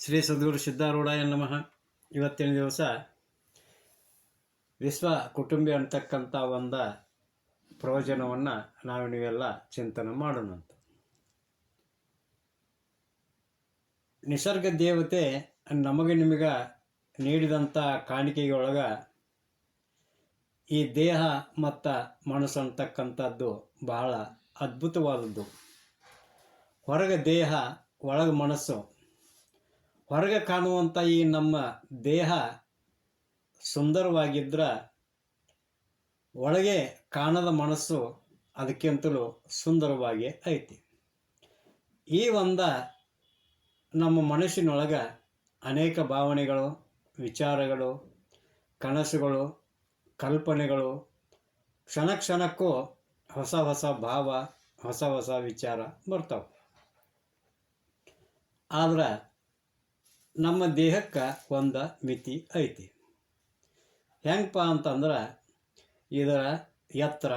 ಶ್ರೀ ಸದ್ಗುರು ಸಿದ್ಧಾರೂಢಾಯ ನಮಃ. ಇವತ್ತಿನ ದಿವಸ ವಿಶ್ವ ಕುಟುಂಬಿ ಅಂತಕ್ಕಂಥ ಒಂದು ಪ್ರಯೋಜನವನ್ನು ನಾವು ನೀವೆಲ್ಲ ಚಿಂತನೆ ಮಾಡೋಣಂತ ನಿಸರ್ಗ ದೇವತೆ ನಮಗೆ ನಿಮಗೆ ನೀಡಿದಂಥ ಕಾಣಿಕೆಯೊಳಗೆ ಈ ದೇಹ ಮತ್ತು ಮನಸ್ಸು ಅಂತಕ್ಕಂಥದ್ದು ಬಹಳ ಅದ್ಭುತವಾದದ್ದು. ಹೊರಗೆ ದೇಹ, ಒಳಗೆ ಮನಸ್ಸು ಹೊರಗೆ ಕಾಣುವಂಥ ಈ ನಮ್ಮ ದೇಹ ಸುಂದರವಾಗಿದ್ದರೆ ಒಳಗೆ ಕಾಣದ ಮನಸ್ಸು ಅದಕ್ಕಿಂತಲೂ ಸುಂದರವಾಗಿ ಐತಿ. ಈ ಒಂದ ನಮ್ಮ ಮನಸ್ಸಿನೊಳಗೆ ಅನೇಕ ಭಾವನೆಗಳು, ವಿಚಾರಗಳು, ಕನಸುಗಳು, ಕಲ್ಪನೆಗಳು, ಕ್ಷಣ ಕ್ಷಣಕ್ಕೂ ಹೊಸ ಹೊಸ ಭಾವ, ಹೊಸ ಹೊಸ ವಿಚಾರ ಬರ್ತಾವೆ. ಆದ್ರೆ ನಮ್ಮ ದೇಹಕ್ಕೆ ಒಂದು ಮಿತಿ ಐತಿ. ಹೆಂಗಪ್ಪ ಅಂತಂದ್ರೆ ಇದರ ಎತ್ತರ,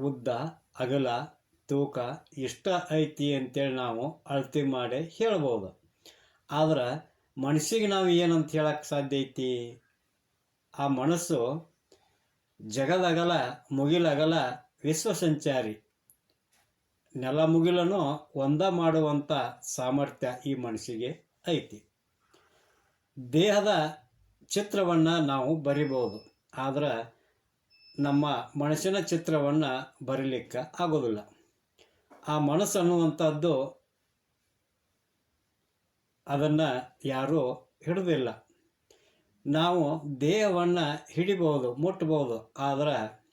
ಉದ್ದ, ಅಗಲ, ತೂಕ ಇಷ್ಟ ಐತಿ ಅಂತೇಳಿ ನಾವು ಅಳತೆ ಮಾಡಿ ಹೇಳ್ಬೋದು. ಆದ್ರೆ ಮನಸ್ಸಿಗೆ ನಾವು ಏನಂತ ಹೇಳಕ್ಕೆ ಸಾಧ್ಯ ಐತಿ? ಆ ಮನಸ್ಸು ಜಗದಗಲ, ಮುಗಿಲಗಲ ವಿಶ್ವ ಸಂಚಾರಿ ನೆಲ ಮುಗಿಲನ್ನು ಒಂದ ಮಾಡುವಂಥ ಸಾಮರ್ಥ್ಯ ಈ ಮನಸ್ಸಿಗೆ ಐತಿ. ದೇಹದ ಚಿತ್ರವನ್ನು ನಾವು ಬರಿಬೋದು. ಆದ್ರೆ ನಮ್ಮ ಮನಸ್ಸಿನ ಚಿತ್ರವನ್ನು ಬರೀಲಿಕ್ಕೆ ಆಗೋದಿಲ್ಲ. ಆ ಮನಸ್ಸು ಅನ್ನುವಂಥದ್ದು ಅದನ್ನು ಯಾರೂ ಹಿಡಿದಿಲ್ಲ. ನಾವು ದೇಹವನ್ನು ಹಿಡಿಬೋದು ಮುಟ್ಬೋದು ಆದರೆ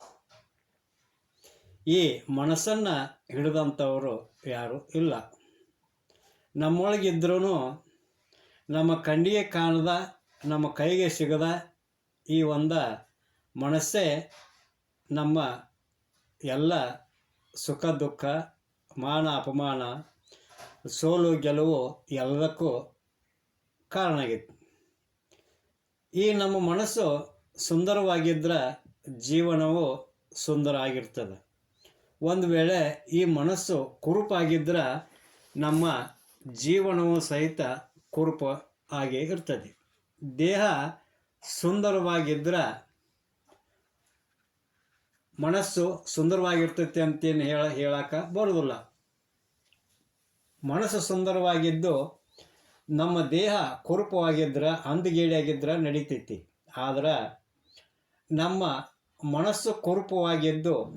ಈ ಮನಸ್ಸನ್ನು ಹಿಡಿದಂಥವರು ಯಾರೂ ಇಲ್ಲ. ನಮ್ಮೊಳಗಿದ್ರೂ ನಮ್ಮ ಕಣ್ಣಿಗೆ ಕಾಣದ, ನಮ್ಮ ಕೈಗೆ ಸಿಗದ ಈ ಒಂದು ಮನಸ್ಸೇ ನಮ್ಮ ಎಲ್ಲ ಸುಖ, ದುಃಖ, ಮಾನ, ಅಪಮಾನ, ಸೋಲು, ಗೆಲುವು ಎಲ್ಲದಕ್ಕೂ ಕಾರಣ ಆಗಿತ್ತು. ಈ ನಮ್ಮ ಮನಸ್ಸು ಸುಂದರವಾಗಿದ್ದರೆ ಜೀವನವು ಸುಂದರ ಆಗಿರ್ತದೆ. ಒಂದು ವೇಳೆ ಈ ಮನಸ್ಸು ಕುರುಪಾಗಿದ್ದರೆ ನಮ್ಮ ಜೀವನವು ಸಹಿತ ಕುರುಪ ಹಾಗೆ ಇರ್ತದೆ. ದೇಹ ಸುಂದರವಾಗಿದ್ದರೆ ಮನಸ್ಸು ಸುಂದರವಾಗಿರ್ತೈತೆ ಅಂತೇನು ಹೇಳ ಹೇಳಕ್ಕೆ ಬರೋದಿಲ್ಲ. ಮನಸ್ಸು ಸುಂದರವಾಗಿದ್ದು ನಮ್ಮ ದೇಹ ಕುರುಪವಾಗಿದ್ರೆ ಅಂದಗೇಡಿಯಾಗಿದ್ರೆ ನಡೀತೈತಿ. ಆದ್ರೆ ನಮ್ಮ ಮನಸ್ಸು ಕುರುಪವಾಗಿದ್ದು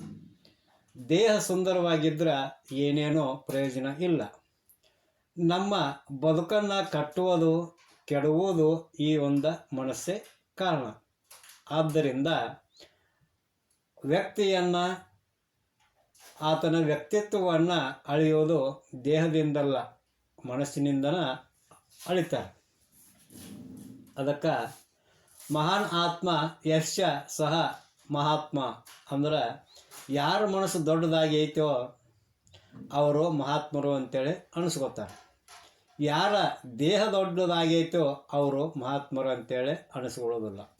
ದೇಹ ಸುಂದರವಾಗಿದ್ದರೆ ಏನೇನೋ ಪ್ರಯೋಜನ ಇಲ್ಲ. ನಮ್ಮ ಬದುಕನ್ನು ಕಟ್ಟುವುದು ಕೆಡುವುದು ಈ ಒಂದು ಮನಸ್ಸೇ ಕಾರಣ. ಆದ್ದರಿಂದ ವ್ಯಕ್ತಿಯನ್ನು, ಆತನ ವ್ಯಕ್ತಿತ್ವವನ್ನು ಅಳೆಯೋದು ದೇಹದಿಂದಲ್ಲ, ಮನಸ್ಸಿನಿಂದನ ಅಳಿತಾರೆ. ಅದಕ್ಕೆ ಮಹಾನ್ ಆತ್ಮ ಯಶ ಸಹ ಮಹಾತ್ಮ. ಅಂದ್ರೆ ಯಾರ ಮನಸ್ಸು ದೊಡ್ಡದಾಗಿ ಐತೋ ಅವರು ಮಹಾತ್ಮರು ಅಂತೇಳಿ ಅನಿಸ್ಕೋತಾರೆ. ಯಾರ ದೇಹ ದೊಡ್ಡದಾಗೈತೋ ಅವರು ಮಹಾತ್ಮರು ಅಂತೇಳಿ ಅನಿಸ್ಕೊಳ್ಳೋದಿಲ್ಲ.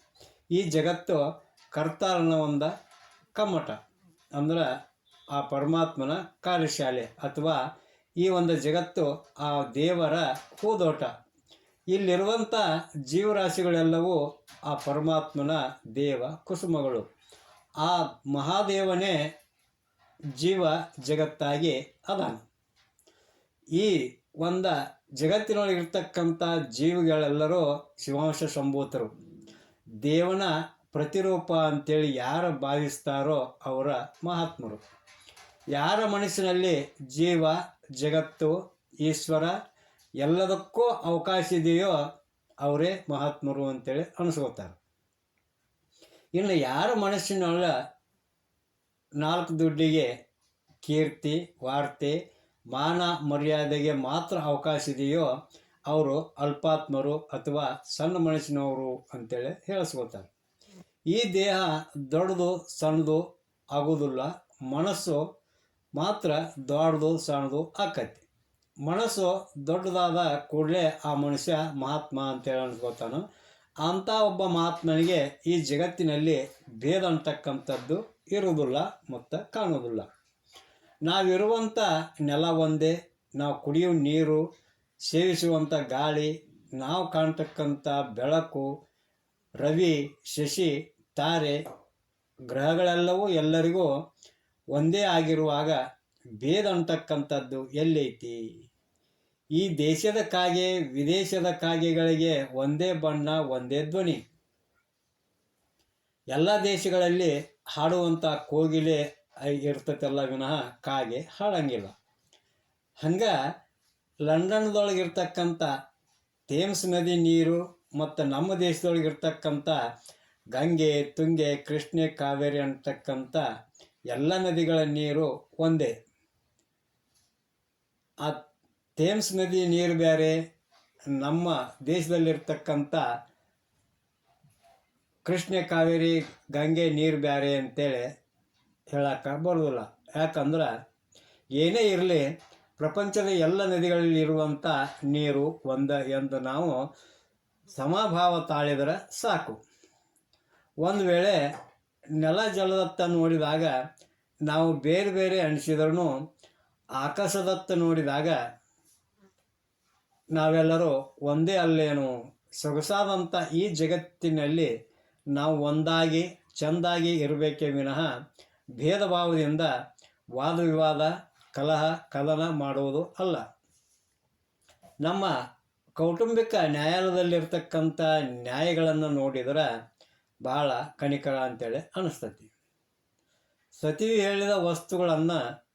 ಈ ಜಗತ್ತು ಕರ್ತಾರನ ಒಂದು ಕಮ್ಮಟ. ಅಂದ್ರೆ ಆ ಪರಮಾತ್ಮನ ಕಾರ್ಯಶಾಲೆ ಅಥವಾ ಈ ಒಂದು ಜಗತ್ತು ಆ ದೇವರ ಹೂದೋಟ. ಇಲ್ಲಿರುವಂಥ ಜೀವರಾಶಿಗಳೆಲ್ಲವೂ ಆ ಪರಮಾತ್ಮನ ದೇವ ಕುಸುಮಗಳು. ಆ ಮಹಾದೇವನೇ ಜೀವ ಜಗತ್ತಾಗಿ ಅದಾನ. ಈ ಒಂದು ಜಗತ್ತಿನೊಳಗಿರ್ತಕ್ಕಂಥ ಜೀವಿಗಳೆಲ್ಲರೂ ಶಿವಾಂಶ ಸಂಭೂತರು ದೇವನ ಪ್ರತಿರೂಪ ಅಂತೇಳಿ ಯಾರು ಭಾವಿಸ್ತಾರೋ ಅವರ ಮಹಾತ್ಮರು. ಯಾರ ಮನಸ್ಸಿನಲ್ಲಿ ಜೀವ, ಜಗತ್ತು, ಈಶ್ವರ ಎಲ್ಲದಕ್ಕೂ ಅವಕಾಶ ಇದೆಯೋ ಅವರೇ ಮಹಾತ್ಮರು ಅಂತೇಳಿ ಅನಿಸ್ಕೋತಾರೆ. ಇನ್ನು ಯಾರ ಮನಸ್ಸಿನೊಳ ನಾಲ್ಕು ದುಡ್ಡಿಗೆ ಕೀರ್ತಿ, ವಾರ್ತೆ ಮಾನ ಮರ್ಯಾದೆಗೆ ಮಾತ್ರ ಅವಕಾಶ ಇದೆಯೋ ಅವರು ಅಲ್ಪಾತ್ಮರು ಅಥವಾ ಸಣ್ಣ ಮನಸ್ಸಿನವರು ಅಂತೇಳಿ ಹೇಳಿಸ್ಕೊತಾರೆ. ಈ ದೇಹ ದೊಡ್ಡದು ಸಣ್ಣದು ಆಗೋದಿಲ್ಲ, ಮನಸ್ಸು ಮಾತ್ರ ದೊಡ್ಡದು ಸಣ್ಣದು ಆಕೈತಿ. ಮನಸ್ಸು ದೊಡ್ಡದಾದ ಕೂಡಲೇ ಆ ಮನುಷ್ಯ ಮಹಾತ್ಮ ಅಂತೇಳಿ ಅನ್ಕೋತಾನೆ. ಅಂಥ ಒಬ್ಬ ಮಹಾತ್ಮನಿಗೆ ಈ ಜಗತ್ತಿನಲ್ಲಿ ಭೇದ ಅಂತಕ್ಕಂಥದ್ದು ಇರುವುದಿಲ್ಲ ಮತ್ತು ಕಾಣುವುದಿಲ್ಲ. ನಾವಿರುವಂಥ ನೆಲ ಒಂದೇ, ನಾವು ಕುಡಿಯುವ ನೀರು ಸೇವಿಸುವಂಥ ಗಾಳಿ, ನಾವು ಕಾಣ್ತಕ್ಕಂಥ ಬೆಳಕು, ರವಿ, ಶಶಿ, ತಾರೆ, ಗ್ರಹಗಳೆಲ್ಲವೂ ಎಲ್ಲರಿಗೂ ಒಂದೇ ಆಗಿರುವಾಗ ಭೇದ ಅಂತಕ್ಕಂಥದ್ದು ಎಲ್ಲೈತಿ. ಈ ದೇಶದ ಕಾಗೆ, ವಿದೇಶದ ಕಾಗೆಗಳಿಗೆ ಒಂದೇ ಬಣ್ಣ, ಒಂದೇ ಧ್ವನಿ. ಎಲ್ಲ ದೇಶಗಳಲ್ಲಿ ಹಾಡುವಂಥ ಕೋಗಿಲೆ ಇರ್ತೈತಲ್ಲ ವಿನಃ ಕಾಗೆ ಹಾಳಂಗಿಲ್ಲ. ಹಂಗೆ ಲಂಡನ್ದೊಳಗಿರ್ತಕ್ಕಂಥ ಥೇಮ್ಸ್ ನದಿ ನೀರು ಮತ್ತು ನಮ್ಮ ದೇಶದೊಳಗಿರ್ತಕ್ಕಂಥ ಗಂಗೆ, ತುಂಗೆ, ಕೃಷ್ಣೆ, ಕಾವೇರಿ ಅಂತಕ್ಕಂಥ ಎಲ್ಲ ನದಿಗಳ ನೀರು ಒಂದೇ. ಆ ಥೇಮ್ಸ್ ನದಿ ನೀರು ಬೇರೆ ನಮ್ಮ ದೇಶದಲ್ಲಿರ್ತಕ್ಕಂಥ ಕೃಷ್ಣೆ, ಕಾವೇರಿ, ಗಂಗೆ ನೀರು ಬೇರೆ ಅಂತೇಳಿ ಹೇಳಕ್ಕೆ ಬರೋದಿಲ್ಲ ಯಾಕಂದ್ರೆ ಏನೇ ಇರಲಿ, ಪ್ರಪಂಚದ ಎಲ್ಲ ನದಿಗಳಲ್ಲಿ ಇರುವಂಥ ನೀರು ಒಂದ ಎಂದು ನಾವು ಸಮಭಾವ ತಾಳಿದರೆ ಸಾಕು. ಒಂದು ವೇಳೆ ನೆಲ ಜಲದತ್ತ ನೋಡಿದಾಗ, ನಾವು ಬೇರೆ ಬೇರೆ ಅನಿಸಿದ್ರೂ ಆಕಾಶದತ್ತ ನೋಡಿದಾಗ ನಾವೆಲ್ಲರೂ ಒಂದೇ ಅಲ್ಲೇನು, ಸೊಗಸಾದಂಥ ಈ ಜಗತ್ತಿನಲ್ಲಿ ನಾವು ಒಂದಾಗಿ, ಚೆಂದಾಗಿ ಇರಬೇಕೇ ವಿನಃ ಭೇದ ಭಾವದಿಂದ ವಾದ ವಿವಾದ ಕಲಹ ಕಲನ ಮಾಡುವುದು ಅಲ್ಲ. ನಮ್ಮ ಕೌಟುಂಬಿಕ ನ್ಯಾಯಾಲಯದಲ್ಲಿರ್ತಕ್ಕಂಥ ನ್ಯಾಯಗಳನ್ನು ನೋಡಿದರೆ ಬಹಳ ಕಣಿಕರ ಅಂತೇಳಿ ಅನಿಸ್ತತಿ. ಸತಿಯು ಹೇಳಿದ ವಸ್ತುಗಳನ್ನು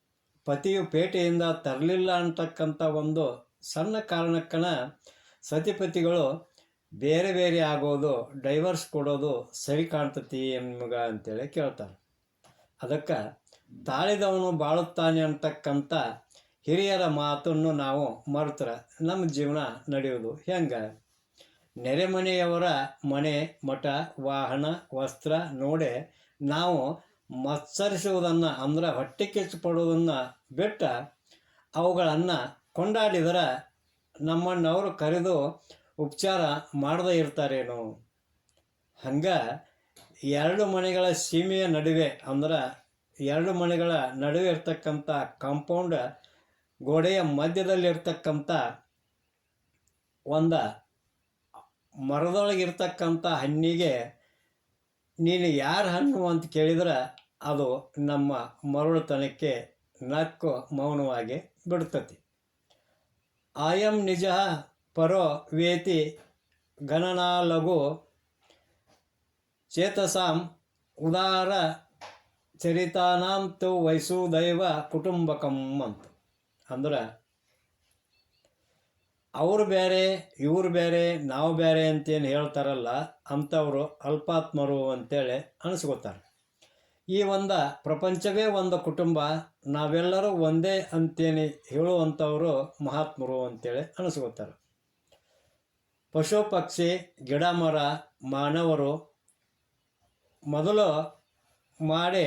ಪತಿಯು ಪೇಟೆಯಿಂದ ತರಲಿಲ್ಲ ಅಂತಕ್ಕಂಥ ಒಂದು ಸಣ್ಣ ಕಾರಣಕ್ಕನ ಸತಿಪತಿಗಳು ಬೇರೆ ಬೇರೆ ಆಗೋದು, ಡೈವರ್ಸ್ ಕೊಡೋದು ಸರಿ ಕಾಣ್ತತಿ ನಿಮ್ಗೆ ಅಂತೇಳಿ ಕೇಳ್ತಾರೆ. ಅದಕ್ಕೆ ತಾಳಿದವನು ಬಾಳುತ್ತಾನೆ ಅಂತಕ್ಕಂಥ ಹಿರಿಯರ ಮಾತನ್ನು ನಾವು ಮರೆತರ. ನಮ್ಮ ಜೀವನ ನಡೆಯೋದು ಹೆಂಗೆ? ನೆರೆಮನೆಯವರ ಮನೆ, ಮಠ, ವಾಹನ, ವಸ್ತ್ರ ನೋಡೆ ನಾವು ಮತ್ಸರಿಸುವುದನ್ನು ಅಂದ್ರೆ ಹೊಟ್ಟೆ ಕೆಚ್ಚು ಪಡುವುದನ್ನು ಬಿಟ್ಟ ಅವುಗಳನ್ನು ಕೊಂಡಾಡಿದರೆ ನಮ್ಮನ್ನವರು ಕರೆದು ಉಪಚಾರ ಮಾಡದೇ ಇರ್ತಾರೇನೋ? ಹಂಗೆ ಎರಡು ಮನೆಗಳ ಸೀಮೆಯ ನಡುವೆ ಅಂದ್ರೆ ಎರಡು ಮನೆಗಳ ನಡುವೆ ಇರ್ತಕ್ಕಂಥ ಕಾಂಪೌಂಡ್ ಗೋಡೆಯ ಮಧ್ಯದಲ್ಲಿರ್ತಕ್ಕಂಥ ಒಂದು ಮರದೊಳಗಿರ್ತಕ್ಕಂಥ ಹಣ್ಣಿಗೆ ನೀನು ಯಾರು ಹಣ್ಣು ಅಂತ ಕೇಳಿದ್ರೆ ಅದು ನಮ್ಮ ಮರಳುತನಕ್ಕೆ ನಕ್ಕು ಮೌನವಾಗಿ ಬಿಡ್ತತಿ. ಆಯಂ ನಿಜ ಪರೋ ವೇತಿ ಗಣನಾ ಲಘು ಚೇತಸಾಂ ಉದಾರ ಚರಿತಾನಾಂ ತೋ ವಯಸ್ಸುದೈವ ಕುಟುಂಬಕಂ ಅಂತ. ಅಂದ್ರೆ ಅವ್ರು ಬೇರೆ, ಇವ್ರು ಬೇರೆ, ನಾವು ಬೇರೆ ಅಂತೇನು ಹೇಳ್ತಾರಲ್ಲ, ಅಂಥವ್ರು ಅಲ್ಪಾತ್ಮರು ಅಂತೇಳಿ ಅನಿಸ್ಕೋತಾರೆ. ಈ ಒಂದು ಪ್ರಪಂಚವೇ ಒಂದು ಕುಟುಂಬ, ನಾವೆಲ್ಲರೂ ಒಂದೇ ಅಂತೇನಿ ಹೇಳುವಂಥವರು ಮಹಾತ್ಮರು ಅಂತೇಳಿ ಅನಿಸ್ಕೋತಾರೆ. ಪಶು ಪಕ್ಷಿ ಗಿಡ ಮರ ಮಾನವರು ಮೊದಲು ಮಾಡಿ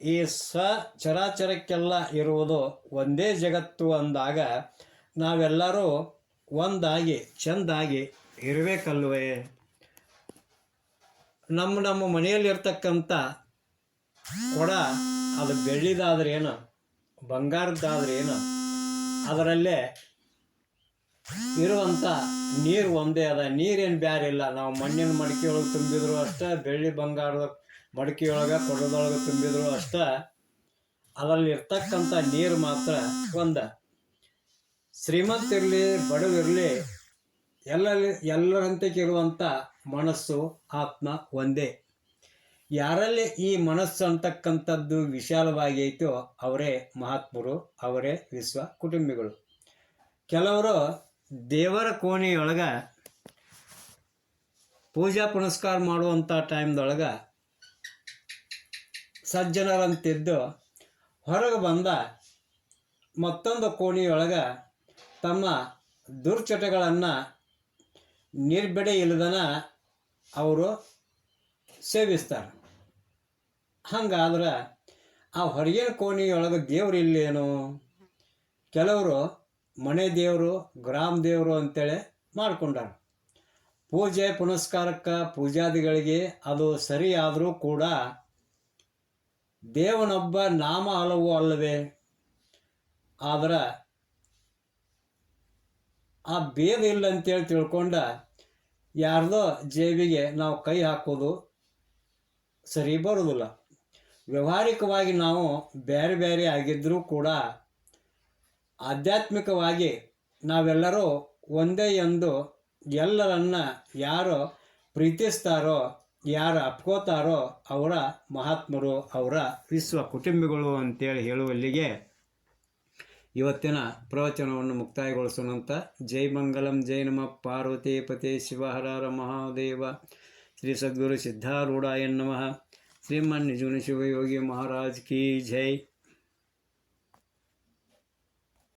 ಈ ಸ ಚರಾಚರಕ್ಕೆಲ್ಲ ಇರುವುದು ಒಂದೇ ಜಗತ್ತು ಅಂದಾಗ ನಾವೆಲ್ಲರೂ ಒಂದಾಗಿ, ಚೆಂದಾಗಿ ಇರಬೇಕಲ್ವೇ? ನಮ್ಮ ನಮ್ಮ ಮನೆಯಲ್ಲಿರ್ತಕ್ಕಂಥ ಕೊಡ ಅದು ಬೆಳ್ಳಿದಾದ್ರೇನು, ಬಂಗಾರದ್ದಾದ್ರೇನು, ಅದರಲ್ಲೇ ಇರುವಂಥ ನೀರು ಒಂದೇ ಅದ. ನೀರೇನು ಬ್ಯಾರೆ ಇಲ್ಲ. ನಾವು ಮಣ್ಣಿನ ಮಡಿಕೆಯೊಳಗೆ ತುಂಬಿದ್ರು ಅಷ್ಟೇ, ಬೆಳ್ಳಿ ಬಂಗಾರದ ಮಡಿಕೆಯೊಳಗೆ ಕೊಡದೊಳಗೆ ತುಂಬಿದ್ರು ಅಷ್ಟೇ. ಅದರಲ್ಲಿ ಇರ್ತಕ್ಕಂಥ ನೀರು ಮಾತ್ರ ಒಂದ. ಶ್ರೀಮಂತಿರಲಿ ಬಡವಿರಲಿ ಎಲ್ಲರಲ್ಲಿ ಎಲ್ಲರಂತೆ ಇರುವಂಥ ಮನಸ್ಸು, ಆತ್ಮ ಒಂದೇ. ಯಾರಲ್ಲಿ ಈ ಮನಸ್ಸು ಅಂತಕ್ಕಂಥದ್ದು ವಿಶಾಲವಾಗಿ ಐತೋ, ಅವರೇ ಮಹಾತ್ಮರು, ಅವರೇ ವಿಶ್ವ ಕುಟುಂಬಿಗಳು. ಕೆಲವರು ದೇವರ ಕೋಣೆಯೊಳಗೆ ಪೂಜಾ ಪುನಸ್ಕಾರ ಮಾಡುವಂಥ ಟೈಮ್ದೊಳಗೆ ಸಜ್ಜನರಂತಿದ್ದು ಹೊರಗೆ ಬಂದ ಮತ್ತೊಂದು ಕೋಣೆಯೊಳಗೆ ತಮ್ಮ ದುರ್ಚಟಗಳನ್ನು ನಿರ್ಬೆಡೆ ಇಲ್ಲದನ ಅವರು ಸೇವಿಸ್ತಾರೆ. ಹಂಗಾದ್ರೆ ಆ ಹೊರಗಿನ ಕೋಣೆಯೊಳಗೆ ದೇವ್ರು ಇಲ್ಲೇನು? ಕೆಲವರು ಮನೆ ದೇವರು, ಗ್ರಾಮ ದೇವರು ಅಂತೇಳಿ ಮಾಡ್ಕೊಂಡಾರ. ಪೂಜೆ ಪುನಸ್ಕಾರಕ್ಕೆ ಪೂಜಾದಿಗಳಿಗೆ ಅದು ಸರಿ ಆದರೂ ಕೂಡ ದೇವನೊಬ್ಬ ನಾಮ ಹಲವು ಅಲ್ಲವೇ? ಆದ್ರೆ ಆ ಭೇದ ಇಲ್ಲ ಅಂತೇಳಿ ತಿಳ್ಕೊಂಡ ಯಾರ್ದೋ ಜೇಬಿಗೆ ನಾವು ಕೈ ಹಾಕೋದು ಸರಿ ಬರೋದಿಲ್ಲ. ವ್ಯವಹಾರಿಕವಾಗಿ ನಾವು ಬೇರೆ ಬೇರೆ ಆಗಿದ್ದರೂ ಕೂಡ ಆಧ್ಯಾತ್ಮಿಕವಾಗಿ ನಾವೆಲ್ಲರೂ ಒಂದೇ ಎಂದು ಎಲ್ಲರನ್ನ ಯಾರು ಪ್ರೀತಿಸ್ತಾರೋ, ಯಾರು ಅಪ್ಕೋತಾರೋ ಅವರ ಮಹಾತ್ಮರು, ಅವರ ವಿಶ್ವ ಕುಟುಂಬಗಳು ಅಂತೇಳಿ ಹೇಳುವಲ್ಲಿಗೆ ಇವತ್ತಿನ ಪ್ರವಚನವನ್ನು ಮುಕ್ತಾಯಗೊಳಿಸೋಣಂತ ಜೈ ಮಂಗಲಂ, ಜೈ ನಮ ಪಾರ್ವತಿ ಪತಿ ಶಿವಹರಾರ ಮಹಾದೇವ. ಶ್ರೀ ಸದ್ಗುರು ಸಿದ್ಧಾರೂಢಾಯ ನಮಃ. ಶ್ರೀಮನ್ ನಿಜುನ ಶಿವಯೋಗಿ ಮಹಾರಾಜ್ ಕಿ ಜೈ.